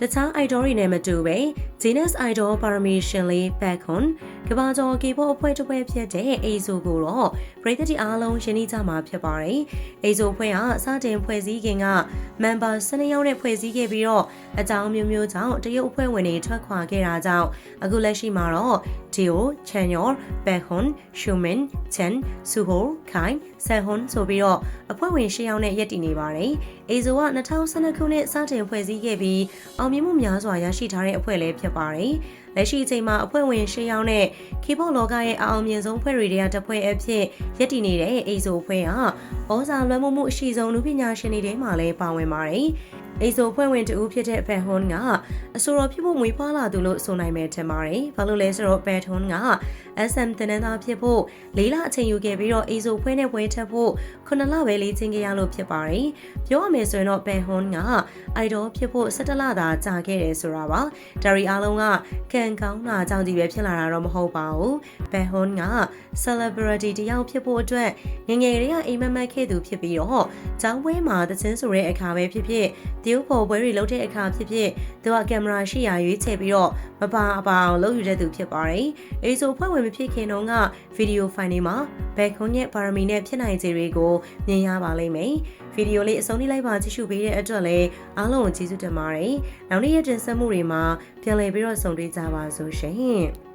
တခြား idol တွေနဲ့မတူပဲ Genius Idol ပါရမီရှင်လေး Backhun ကဘာကျော် K-pop အဖွဲ့တစ်ဖွဲ့ဖြစ်တဲ့ ASO ကိုတော့ပရိသတ်တွေအားလုံးရှင်းနေကြမှာဖြစ်ပါတယ်။ ASO အဖွဲ့ကစတင်ဖွဲ့စည်းခင်က member 12ယောက်နဲ့ဖွဲ့စည်းခဲ့ပြီးတော့အကြောင်းမျိုးမျိုးကြောင့်တရုတ်အဖွဲ့ဝင်တွေထွက်ခွာခဲ့တာကြောင့်အခုလက်ရှိမှာတော့ Dio, Chanyor, Backhun, Shumin, Chen, Suho, Kai, Sehun ဆိုပြီးတော့အဖွဲ့ဝင်၈ယောက်နဲ့ရပ်တည်နေပါတယ်။ ASO က2012ခုနှစ်စတင်ဖွဲ့စည်းခဲ့ပြီးအောင်မြင်မှုများစွာရရှိထားတဲ့အဖွဲ့လည်းဖြစ်ပါတယ်။လက်ရှိအချိန်မှာအဖွဲ့ဝင်၈ယောက်နဲ့ K-pop လောကရဲ့အအောင်မြင်ဆုံးဖွဲ့တွေကတစ်ဖွဲ့အဖြစ်ရပ်တည်နေတဲ့ ASO အဖွဲ့ကဩဇာလွှမ်းမိုးမှုအရှိဆုံးလူပညာရှင်တွေထဲမှာလည်းပါဝင်ပါတယ်။အိဆိုဖွဲ့ဝင်တူဖြစ်တဲ့ဘက်ဟွန်ကအဆိုတော်ဖြစ်ဖို့မွေးဖွားလာသူလို့ဆိုနိုင်မယ်ထင်ပါတယ်။ဘာလို့လဲဆိုတော့ဘက်ဟွန်က SM တင်နန်းသားဖြစ်ဖို့လေးလအချိန်ယူခဲ့ပြီးတော့အိဆိုဖွဲ့နဲ့ပွဲထပ်ဖို့ခုနှစ်လပဲလေ့ကျင့်ခဲ့ရလို့ဖြစ်ပါတယ်။ပြောရမယ်ဆိုရင်တော့ဘက်ဟွန်ကအိုက်ဒေါဖြစ်ဖို့17လသာကြာခဲ့တယ်ဆိုတာပါ။ဒါရီအားလုံးကခံကောင်းတာကြောင့်ဒီပဲဖြစ်လာတာတော့မဟုတ်ပါဘူး။ဘက်ဟွန်က celebrity တယောက်ဖြစ်ဖို့အတွက်ငငယ်ကလေးကအိမ်မက်မက်ခဲ့သူဖြစ်ပြီးတော့ကျောင်းပွဲမှာသချင်းဆိုတဲ့အခါပဲဖြစ်ဖြစ်တရုပ်ဖော်ပွဲတွေလုပ်တဲ့အခါဖြစ်ဖြစ်သူကကင်မရာရှိရာရွေးချယ်ပြီးတော့မပါအပါအောင်လုပ်ယူတဲ့သူဖြစ်ပါတယ်။အေဆိုဖွဲ့ဝင်မဖြစ်ခင်တုန်းကဗီဒီယိုဖိုင်တွေမှာ ဘက်ခွန်ရဲ့ပါရမီနဲ့ဖြစ်နိုင်ခြေတွေကိုမြင်ရပါလိမ့်မယ်။ဗီဒီယိုလေးအဆုံးထိလိုက်ပါကြည့်ရှုပေးတဲ့အတွက်လည်းအားလုံးကိုကျေးဇူးတင်ပါတယ်။နောက်နေ့ရက်တင်ဆက်မှုတွေမှာပြန်လည်ပြီးတော့ဆုံတွေ့ကြပါစို့ရှင်။